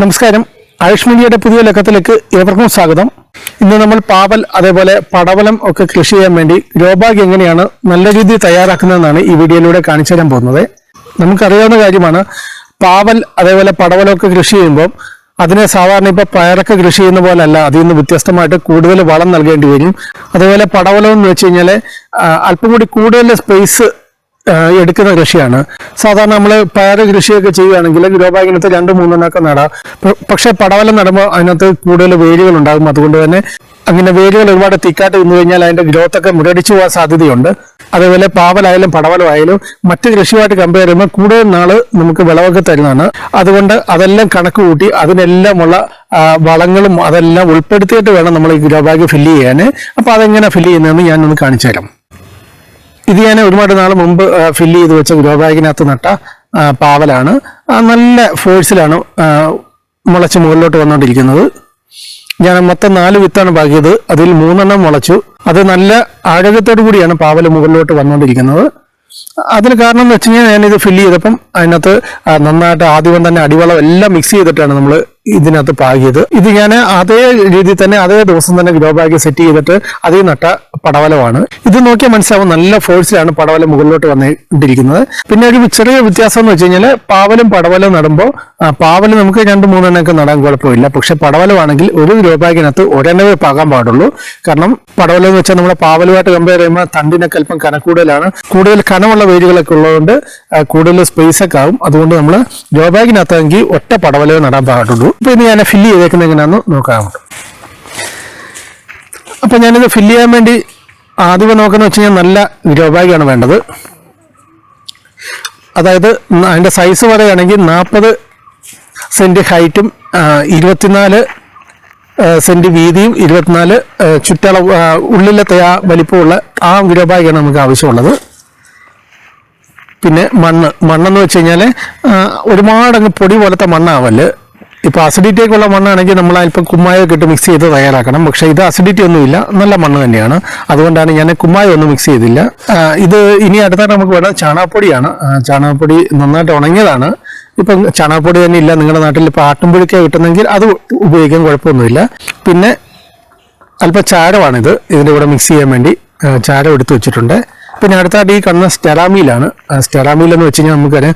നമസ്കാരം. ആയുഷ് മീഡിയയുടെ പുതിയ ലക്കത്തിലേക്ക് ഏവർക്കും സ്വാഗതം. ഇന്ന് നമ്മൾ പാവൽ അതേപോലെ പടവലം ഒക്കെ കൃഷി ചെയ്യാൻ വേണ്ടി രോബാഗ് എങ്ങനെയാണ് നല്ല രീതിയിൽ തയ്യാറാക്കുന്നതെന്നാണ് ഈ വീഡിയോയിലൂടെ കാണിച്ചു തരാൻ പോകുന്നത്. നമുക്കറിയാവുന്ന കാര്യമാണ് പാവൽ അതേപോലെ പടവലം ഒക്കെ കൃഷി ചെയ്യുമ്പോൾ അതിനെ സാധാരണ ഇപ്പൊ പയറൊക്കെ കൃഷി ചെയ്യുന്ന പോലെ അല്ല അതിൽ നിന്ന് വ്യത്യസ്തമായിട്ട് കൂടുതൽ വളം നൽകേണ്ടി വരും. അതേപോലെ പടവലം എന്ന് വെച്ച് കഴിഞ്ഞാൽ അല്പം കൂടി കൂടുതൽ സ്പേസ് എടുക്കുന്ന കൃഷിയാണ്. സാധാരണ നമ്മൾ പയറ് കൃഷിയൊക്കെ ചെയ്യുകയാണെങ്കിൽ ഗ്രോ ബാഗിനകത്ത് രണ്ട് മൂന്നെണ്ണമൊക്കെ നടാം. പക്ഷെ പടവലം നടുമ്പോൾ അതിനകത്ത് കൂടുതൽ വേരുകൾ ഉണ്ടാകും. അതുകൊണ്ട് തന്നെ അങ്ങനെ വേരുകൾ ഒരുപാട് തിക്കാട്ട് നിന്ന് കഴിഞ്ഞാൽ അതിന്റെ ഗ്രോത്ത് ഒക്കെ മുരടിച്ചു പോകാൻ സാധ്യതയുണ്ട്. അതേപോലെ പാവലായാലും പടവലമായാലും മറ്റ് കൃഷിയുമായിട്ട് കമ്പയർ ചെയ്യുമ്പോൾ കൂടുതൽ നാൾ നമുക്ക് വിളവൊക്കെ തരുന്നതാണ്. അതുകൊണ്ട് അതെല്ലാം കണക്ക് കൂട്ടി അതിനെല്ലാമുള്ള വളങ്ങളും അതെല്ലാം ഉൾപ്പെടുത്തിയിട്ട് വേണം നമ്മൾ ഈ ഗ്രോ ബാഗ് ഫില്ല് ചെയ്യാൻ. അപ്പോൾ അതെങ്ങനെ ഫില്ല് ചെയ്യുന്നതെന്ന് ഞാനൊന്ന് കാണിച്ചു തരാം. ഇത് ഞാൻ ഒരുപാട് നാൾ മുമ്പ് ഫില്ല് ചെയ്ത് വെച്ച ഗ്രോ നട്ട പാവലാണ്. നല്ല ഫോഴ്സിലാണ് മുളച്ച് മുകളിലോട്ട് വന്നുകൊണ്ടിരിക്കുന്നത് ഞാൻ മൊത്തം നാല് വിത്താണ് പാകിയത് അതിൽ മൂന്നെണ്ണം മുളച്ചു. അത് നല്ല ആഴകത്തോടു കൂടിയാണ് പാവൽ മുകളിലോട്ട് വന്നുകൊണ്ടിരിക്കുന്നത് അതിന് കാരണം എന്ന് വെച്ച് കഴിഞ്ഞാൽ ഞാനിത് ഫില്ല് ചെയ്തപ്പം അതിനകത്ത് നന്നായിട്ട് ആദ്യം തന്നെ അടിവളം എല്ലാം മിക്സ് ചെയ്തിട്ടാണ് നമ്മൾ ഇതിനകത്ത് പാകിയത്. ഇത് ഞാൻ അതേ രീതിയിൽ തന്നെ അതേ ദിവസം തന്നെ ഗ്രോ ബാഗ് സെറ്റ് ചെയ്തിട്ട് അതേ നട്ട പടവലമാണ്. ഇത് നോക്കിയാൽ മനസ്സിലാവും നല്ല ഫോഴ്സിലാണ് പടവലം മുകളിലോട്ട് വന്നിട്ടിരിക്കുന്നത്. പിന്നെ ഒരു ചെറിയ വ്യത്യാസം എന്ന് വെച്ച് കഴിഞ്ഞാൽ പാവലും പടവലും നടുമ്പോൾ പാവൽ നമുക്ക് രണ്ട് മൂന്നെണ്ണൊക്കെ നടാൻ കുഴപ്പമില്ല. പക്ഷെ പടവലമാണെങ്കിൽ ഒരു ഗ്രോ ബാഗിനകത്ത് ഒരെണ്ണവേ പാകാൻ പാടുള്ളൂ. കാരണം പടവലം എന്ന് വെച്ചാൽ നമ്മുടെ പാവലുമായിട്ട് കമ്പയർ ചെയ്യുമ്പോൾ തണ്ടിനൊക്കെ അല്പം കനക്കൂടുതലാണ് കൂടുതൽ കനമുള്ള വേരുകളൊക്കെ ഉള്ളതുകൊണ്ട് കൂടുതൽ സ്പേസ് ഒക്കെ ആവും. അതുകൊണ്ട് നമ്മൾ ഗ്രോ ബാഗിനകത്താണെങ്കിൽ ഒറ്റ പടവലവേ നടാൻ പാടുള്ളൂ. ഇപ്പൊ ഇത് ഞാൻ ഫില്ല് ചെയ്തേക്കുന്നത് എങ്ങനെയാണെന്ന് നോക്കാം. അപ്പോൾ ഞാനിത് ഫില്ല് ചെയ്യാൻ വേണ്ടി ആദ്യമേ നോക്കുന്ന വെച്ച് കഴിഞ്ഞാൽ നല്ല ഗ്രോ വേണ്ടത്. അതായത് അതിന്റെ സൈസ് പറയുകയാണെങ്കിൽ നാൽപ്പത് സെന്റ് ഹൈറ്റും ഇരുപത്തിനാല് സെന്റ് വീതിയും ഇരുപത്തിനാല് ചുറ്റളവ് ഉള്ളിലത്തെ ആ വലിപ്പമുള്ള ആ ഗ്രോ ബാഗാണ് നമുക്ക് ആവശ്യമുള്ളത്. പിന്നെ മണ്ണ് മണ്ണെന്ന് വെച്ച് കഴിഞ്ഞാൽ ഒരുപാടങ്ങ് പൊടി പോലത്തെ മണ്ണാവൽ. ഇപ്പൊ അസിഡിറ്റി ഒക്കെ ഉള്ള മണ്ണാണെങ്കിൽ നമ്മൾ അല്പം കുമ്മായൊക്കെ ഇട്ട് മിക്സ് ചെയ്ത് തയ്യാറാക്കണം. പക്ഷേ ഇത് അസിഡിറ്റി ഒന്നുമില്ല നല്ല മണ്ണ് തന്നെയാണ്. അതുകൊണ്ടാണ് ഞാൻ കുമ്മായം ഒന്നും മിക്സ് ചെയ്തില്ല. ഇത് ഇനി അടുത്തായിട്ട് നമുക്ക് വേണം ചാണകപ്പൊടിയാണ്. ചാണകപ്പൊടി നന്നായിട്ട് ഉണങ്ങിയതാണ്. ഇപ്പം ചാണകപ്പൊടി തന്നെ ഇല്ല. നിങ്ങളുടെ നാട്ടിൽ ഇപ്പോൾ ആട്ടുംപുഴുക്ക കിട്ടുന്നെങ്കിൽ അത് ഉപയോഗിക്കാൻ കുഴപ്പമൊന്നുമില്ല. പിന്നെ അല്പം ചാരമാണിത് ഇതിന്റെ കൂടെ മിക്സ് ചെയ്യാൻ വേണ്ടി. ചാരം എടുത്തു വെച്ചിട്ടുണ്ട്. പിന്നെ അടുത്തായിട്ട് ഈ കാണുന്ന സ്റ്റെറാമീലാണ്. സ്റ്റെറാമീൽ എന്ന് വെച്ച് കഴിഞ്ഞാൽ നമുക്കറിയാം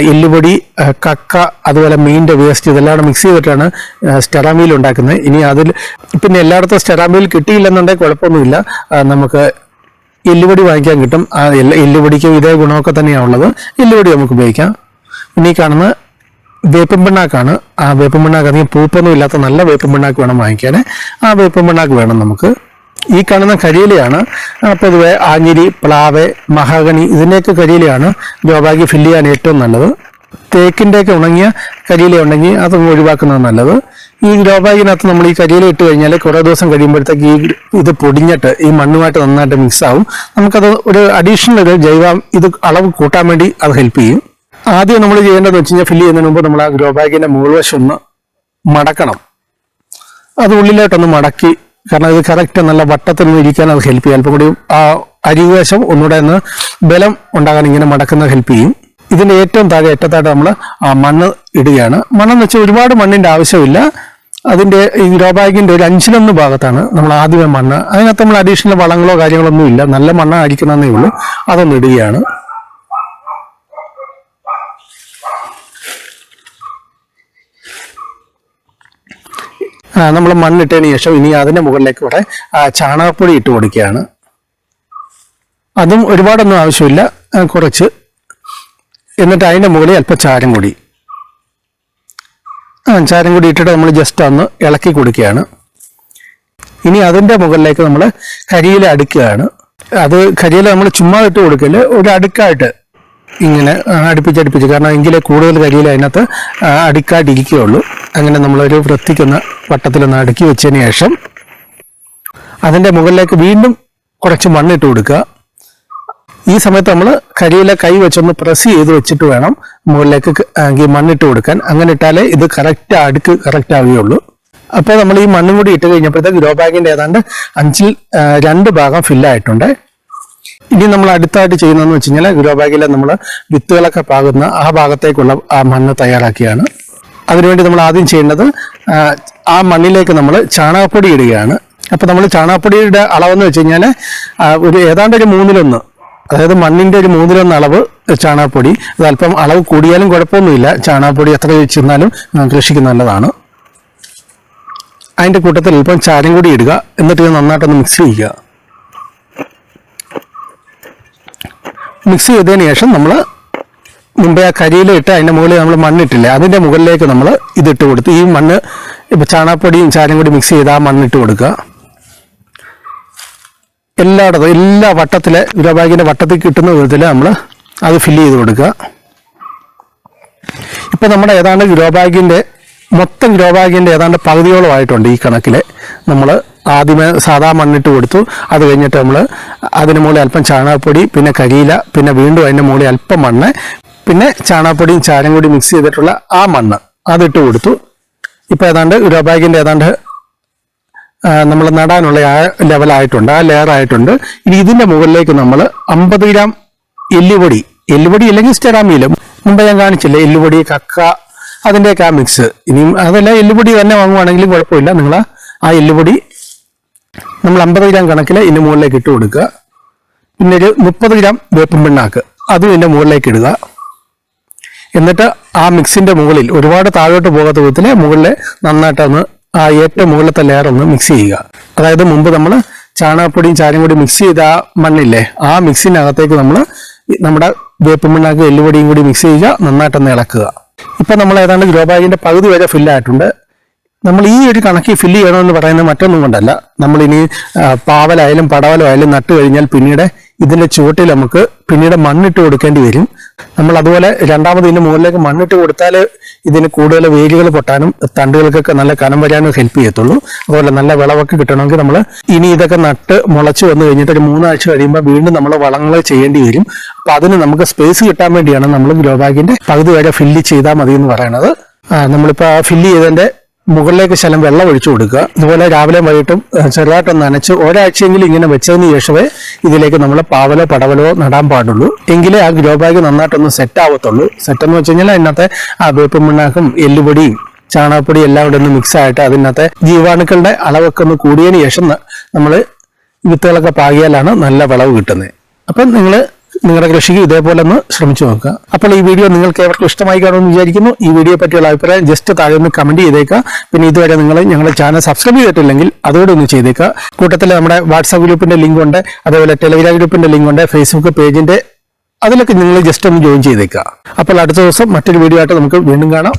എല്ലുപൊടി കക്ക അതുപോലെ മീനിന്റെ വേസ്റ്റ് ഇതെല്ലാം മിക്സ് ചെയ്തിട്ടാണ് സ്റ്റെറാമീൽ ഉണ്ടാക്കുന്നത്. ഇനി അതിൽ പിന്നെ എല്ലായിടത്തും സ്റ്റെറാമീൽ കിട്ടിയില്ലെന്നുണ്ടെങ്കിൽ കുഴപ്പമൊന്നുമില്ല. നമുക്ക് എല്ലുപൊടി വാങ്ങിക്കാൻ കിട്ടും. ആ എല്ല- എല്ലുപൊടിക്കും ഇതേ ഗുണമൊക്കെ തന്നെയാണ് ഉള്ളത്. എല്ലുപൊടി നമുക്ക് ഉപയോഗിക്കാം. പിന്നെ ഈ കാണുന്ന വേപ്പൻ പിണ്ണാക്കാണ് ആ വേപ്പൻ പിണ്ണാക്ക് അധികം പൂപ്പൊന്നും ഇല്ലാത്ത നല്ല വേപ്പൻ പിണ്ണാക്ക് വേണം വാങ്ങിക്കാൻ. ആ വേപ്പൻ പിണ്ണാക്ക് വേണം നമുക്ക്. ഈ കാണുന്ന കരിയിലയാണ്. പൊതുവെ ആഞ്ഞിരി പ്ലാവ് മഹാഗണി ഇതിന്റെയൊക്കെ കരിയിലയാണ് ജോബാഗി ഫില്ല് ചെയ്യാൻ ഏറ്റവും നല്ലത്. തേക്കിന്റെയൊക്കെ ഉണങ്ങിയ കരിയില ഉണ്ടെങ്കിൽ അത് ഒഴിവാക്കുന്നത് നല്ലത്. ഈ ഗ്രോബാഗിനകത്ത് നമ്മൾ ഈ കരിയില ഇട്ട് കഴിഞ്ഞാൽ കുറേ ദിവസം കഴിയുമ്പോഴത്തേക്ക് ഈ ഇത് പൊടിഞ്ഞിട്ട് ഈ മണ്ണുമായിട്ട് നന്നായിട്ട് മിക്സ് ആവും. നമുക്കത് ഒരു അഡീഷണൽ ഒരു ജൈവ ഇത് അളവ് കൂട്ടാൻ വേണ്ടി അത് ഹെൽപ്പ് ചെയ്യും. ആദ്യം നമ്മൾ ചെയ്യേണ്ടതെന്ന് വെച്ച് കഴിഞ്ഞാൽ ഫില്ല് ചെയ്യുന്നതിന് മുമ്പ് നമ്മൾ ആ ഗ്രോബാഗിന്റെ മുകൾ വശം ഒന്ന് മടക്കണം. അത് ഉള്ളിലോട്ടൊന്ന് മടക്കി കാരണം ഇത് കറക്റ്റ് നല്ല വട്ടത്തിൽ ഇരിക്കാൻ അത് ഹെൽപ്പ് ചെയ്യും. അല്പം കൂടി ആ അരിവശം ഒന്നുകൂടെ ഒന്ന് ബലം ഉണ്ടാകാൻ ഇങ്ങനെ മടക്കുന്നത് ഹെൽപ്പ് ചെയ്യും. ഇതിന്റെ ഏറ്റവും താഴെ ഏറ്റത്തായിട്ട് നമ്മൾ മണ്ണ് ഇടുകയാണ്. മണ്ണെന്ന് വെച്ചാൽ ഒരുപാട് മണ്ണിന്റെ ആവശ്യമില്ല. അതിന്റെ ഈ ഗ്രോ ബാഗിന്റെ ഒരു അഞ്ചിലൊന്ന് ഭാഗത്താണ് നമ്മൾ ആദ്യമേ മണ്ണ്. അതിനകത്ത് നമ്മൾ അഡീഷണൽ വളങ്ങളോ കാര്യങ്ങളോ ഒന്നും ഇല്ല നല്ല മണ്ണ് അടിക്കണമെന്നേ ഉള്ളൂ. അതൊന്ന് ഇടുകയാണ്. നമ്മൾ മണ്ണിട്ടതിന് ശേഷം ഇനി അതിന്റെ മുകളിലേക്ക് കൂടെ ചാണകപ്പൊടി ഇട്ട് കൊടുക്കുകയാണ്. അതും ഒരുപാടൊന്നും ആവശ്യമില്ല കുറച്ച്. എന്നിട്ട് അതിന്റെ മുകളിൽ അല്പം ചാരം കൂടി ആ ചാരം കൂടി ഇട്ടിട്ട് നമ്മൾ ജസ്റ്റ് ഒന്ന് ഇളക്കി കൊടുക്കുകയാണ്. ഇനി അതിന്റെ മുകളിലേക്ക് നമ്മൾ കരിയില അടുക്കുകയാണ്. അത് കരിയില നമ്മൾ ചുമ്മാ ഇട്ട് കൊടുക്കൽ ഒരു അടുക്കായിട്ട് ഇങ്ങനെ അടുപ്പിച്ച് അടുപ്പിച്ചടുപ്പിച്ച് കാരണം എങ്കിലേ കൂടുതൽ കരിയില അതിനകത്ത് അടുക്കായിട്ടിരിക്കുകയുള്ളൂ അങ്ങനെ നമ്മളൊരു വൃത്തിക്കൊന്ന് വട്ടത്തിലൊന്ന് അടുക്കി വെച്ചതിന് ശേഷം അതിന്റെ മുകളിലേക്ക് വീണ്ടും കുറച്ച് മണ്ണിട്ട് കൊടുക്കുക. ഈ സമയത്ത് നമ്മൾ കരിയിലെ കൈ വെച്ചൊന്ന് പ്രസ് ചെയ്ത് വെച്ചിട്ട് വേണം മുകളിലേക്ക് മണ്ണിട്ട് കൊടുക്കാൻ. അങ്ങനെ ഇട്ടാലേ ഇത് കറക്റ്റ് അടുക്ക് കറക്റ്റ് ആവുകയുള്ളൂ. അപ്പോൾ നമ്മൾ ഈ മണ്ണും കൂടി ഇട്ട് കഴിഞ്ഞപ്പോഴത്തേക്ക് ഗ്രോ ബാഗിന്റെ ഏതാണ്ട് അഞ്ചിൽ രണ്ട് ഭാഗം ഫില്ലായിട്ടുണ്ട് ഇനി നമ്മൾ അടുത്തായിട്ട് ചെയ്യുന്നതെന്ന് വെച്ച് കഴിഞ്ഞാൽ ഗ്രോ ബാഗിലെ നമ്മൾ വിത്തുകളൊക്കെ പാകുന്ന ആ ഭാഗത്തേക്കുള്ള ആ മണ്ണ് തയ്യാറാക്കിയാണ്. അതിനുവേണ്ടി നമ്മൾ ആദ്യം ചെയ്യേണ്ടത് ആ, മണ്ണിലേക്ക് നമ്മൾ ചാണകപ്പൊടി ഇടുകയാണ്. അപ്പോൾ നമ്മൾ ചാണകപ്പൊടിയുടെ അളവെന്ന് വെച്ച് കഴിഞ്ഞാൽ ഒരു ഏതാണ്ട് ഒരു മൂന്നിലൊന്ന് അതായത് മണ്ണിന്റെ ഒരു മൂന്നിലൊന്ന് അളവ് ചാണകപ്പൊടി. അത് അല്പം അളവ് കൂടിയാലും കുഴപ്പമൊന്നുമില്ല. ചാണകപ്പൊടി എത്ര വെച്ചിരുന്നാലും കൃഷിക്ക് നല്ലതാണ്. അതിന്റെ കൂട്ടത്തിൽ അല്പം ചാരം കൂടി ഇടുക. എന്നിട്ട് ഇത് നന്നായിട്ടൊന്ന് മിക്സ് ചെയ്യുക. മിക്സ് ചെയ്തതിന് ശേഷം നമ്മൾ മുമ്പേ ആ കരിയിലിട്ട് അതിന്റെ മുകളിൽ നമ്മൾ മണ്ണിട്ടില്ലേ? അതിന്റെ മുകളിലേക്ക് നമ്മൾ ഇതിട്ട് കൊടുത്ത് ഈ മണ്ണ് ഇപ്പോൾ ചാണകപ്പൊടിയും ചാരം കൂടി മിക്സ് ചെയ്ത് ആ മണ്ണിട്ട് കൊടുക്കുക. എല്ലായിടത്തും എല്ലാ വട്ടത്തിലെ ഗുരുബാഗിന്റെ വട്ടത്തിൽ കിട്ടുന്ന വിധത്തിൽ നമ്മൾ അത് ഫില്ല് ചെയ്ത് കൊടുക്കുക. ഇപ്പം നമ്മുടെ ഏതാണ്ട് ഗുരുബാഗിന്റെ മൊത്തം ഗുരുബാഗിന്റെ ഏതാണ്ട് പകുതിയോളമായിട്ടുണ്ട് ഈ കണക്കിൽ നമ്മൾ ആദ്യമേ സാധാ മണ്ണിട്ട് കൊടുത്തു. അത് കഴിഞ്ഞിട്ട് നമ്മൾ അതിന് മുകളിൽ അല്പം ചാണകപ്പൊടി പിന്നെ കരിയില പിന്നെ വീണ്ടും അതിന്റെ മുകളിൽ അല്പം മണ്ണ് പിന്നെ ചാണകപ്പൊടിയും ചാരം കൂടി മിക്സ് ചെയ്തിട്ടുള്ള ആ മണ്ണ് അതിട്ട് കൊടുത്തു. ഇപ്പോൾ ഏതാണ്ട് ഗ്രോ ബാഗിന്റെ ഏതാണ്ട് നമ്മൾ നടാനുള്ള ആ ലെവലായിട്ടുണ്ട് ആ ലെയർ ആയിട്ടുണ്ട്. ഇനി ഇതിന്റെ മുകളിലേക്ക് നമ്മൾ അമ്പത് ഗ്രാം എല്ലുപൊടി എല്ലുപൊടി ഇല്ലെങ്കിൽ സ്റ്റെറാമിയിലും മുമ്പ് ഞാൻ കാണിച്ചില്ല എല്ലുപൊടി കക്ക അതിന്റെയൊക്കെ ആ മിക്സ് ഇനിയും അതല്ല എല്ലുപൊടി തന്നെ വാങ്ങുവാണെങ്കിലും കുഴപ്പമില്ല. നിങ്ങൾ ആ എല്ലുപൊടി നമ്മൾ അമ്പത് ഗ്രാം കണക്കിൽ ഇതിന്റെ മുകളിലേക്ക് ഇട്ട് കൊടുക്കുക. പിന്നെ ഒരു മുപ്പത് ഗ്രാം വേപ്പം പിണ്ണാക്ക്. അതും ഇതിന്റെ മുകളിലേക്ക് ഇടുക. എന്നിട്ട് ആ മിക്സിന്റെ മുകളിൽ ഒരുപാട് താഴോട്ട് പോകാത്ത വിധത്തിൽ മുകളിൽ നന്നായിട്ടൊന്ന് ആ ഏറ്റവും മുകളിലത്തെ ലെയർ ഒന്ന് മിക്സ് ചെയ്യുക. അതായത് മുമ്പ് നമ്മൾ ചാണകപ്പൊടിയും ചാരം കൂടി മിക്സ് ചെയ്ത ആ മണ്ണില്ലേ ആ മിക്സിനകത്തേക്ക് നമ്മൾ നമ്മുടെ വേപ്പ് മണ്ണാക്കി എല്ലുപൊടിയും കൂടി മിക്സ് ചെയ്യുക നന്നായിട്ടൊന്ന് ഇളക്കുക. ഇപ്പൊ നമ്മൾ ഏതാണ്ട് ഗ്രോ ബാഗിന്റെ പകുതി വരെ ഫില്ലായിട്ടുണ്ട് നമ്മൾ ഈ ഒരു കണക്കിൽ ഫില്ല് ചെയ്യണമെന്ന് പറയുന്നത് മറ്റൊന്നും കൊണ്ടല്ല. ആ, പാവലായാലും പടവലായാലും നട്ടു കഴിഞ്ഞാൽ പിന്നീട് ഇതിന്റെ ചുവട്ടിൽ നമുക്ക് പിന്നീട് മണ്ണിട്ട് കൊടുക്കേണ്ടി വരും. നമ്മൾ അതുപോലെ രണ്ടാമത് ഇതിന്റെ മുകളിലേക്ക് മണ്ണിട്ട് കൊടുത്താൽ ഇതിന് കൂടുതൽ വേരുകൾ പൊട്ടാനും തണ്ടുകൾക്കൊക്കെ നല്ല കനം വരാനും ഹെൽപ്പ് ചെയ്യത്തുള്ളൂ. അതുപോലെ നല്ല വിളവൊക്കെ കിട്ടണമെങ്കിൽ നമ്മൾ ഇനി ഇതൊക്കെ നട്ട് മുളച്ച് വന്നു കഴിഞ്ഞിട്ട് ഒരു മൂന്നാഴ്ച കഴിയുമ്പോൾ വീണ്ടും നമ്മൾ വളങ്ങൾ ചെയ്യേണ്ടി വരും. അപ്പൊ അതിന് നമുക്ക് സ്പേസ് കിട്ടാൻ വേണ്ടിയാണ് നമ്മൾ ഗ്രോ ബാഗിന്റെ പകുതി വരെ ഫില്ല് ചെയ്താൽ മതി എന്ന് പറയുന്നത് നമ്മളിപ്പോൾ ഫില്ല് ചെയ്തതിന്റെ മുകളിലേക്ക് ശലം വെള്ളം ഒഴിച്ചു കൊടുക്കുക. ഇതുപോലെ രാവിലെ വൈകിട്ടും ചെറുതായിട്ടൊന്ന് നനച്ച് ഒരാഴ്ചയെങ്കിലും ഇങ്ങനെ വെച്ചതിന് ശേഷമേ ഇതിലേക്ക് നമ്മൾ പാവലോ പടവലോ നടാൻ പാടുള്ളൂ. എങ്കിലേ ആ ഗ്രോ ബാഗ് നന്നായിട്ടൊന്ന് സെറ്റ് ആവത്തുള്ളൂ. സെറ്റ് എന്ന് വെച്ച് കഴിഞ്ഞാൽ അതിനകത്തെ ആ വേപ്പ് മിണ്ണാക്കും എല്ലുപൊടിയും ചാണകപ്പൊടി എല്ലാം കൂടെ ഒന്ന് മിക്സ് ആയിട്ട് അതിനകത്തെ ജീവാണുക്കളുടെ അളവൊക്കെ ഒന്ന് കൂടിയതിന് ശേഷം നമ്മൾ വിത്തുകളൊക്കെ പാകിയാലാണ് നല്ല വിളവ് കിട്ടുന്നത്. അപ്പം നിങ്ങൾ നിങ്ങളുടെ കൃഷിക്ക് ഇതേപോലെ ഒന്ന് ശ്രമിച്ചു നോക്കുക. അപ്പോൾ ഈ വീഡിയോ നിങ്ങൾക്ക് ഏവർക്കും ഇഷ്ടമായി കാണുമെന്ന് വിചാരിക്കുന്നു. ഈ വീഡിയോ പറ്റിയുള്ള അഭിപ്രായം ജസ്റ്റ് താഴെ ഒന്ന് കമന്റ് ചെയ്തേക്കുക. പിന്നെ ഇതുവരെ നിങ്ങൾ ഞങ്ങളുടെ ചാനൽ സബ്സ്ക്രൈബ് ചെയ്തിട്ടില്ലെങ്കിൽ അതോടെ ഒന്ന് ചെയ്തേക്കുക. കൂട്ടത്തിൽ നമ്മുടെ വാട്സാപ്പ് ഗ്രൂപ്പിന്റെ ലിങ്ക് ഉണ്ട്. അതേപോലെ ടെലിഗ്രാം ഗ്രൂപ്പിന്റെ ലിങ്ക് ഉണ്ട്. ഫേസ്ബുക്ക് പേജിന്റെ അതിലൊക്കെ നിങ്ങൾ ജസ്റ്റ് ഒന്ന് ജോയിൻ ചെയ്തേക്കുക. അപ്പോൾ അടുത്ത ദിവസം മറ്റൊരു വീഡിയോ ആയിട്ട് നമുക്ക് വീണ്ടും കാണാം.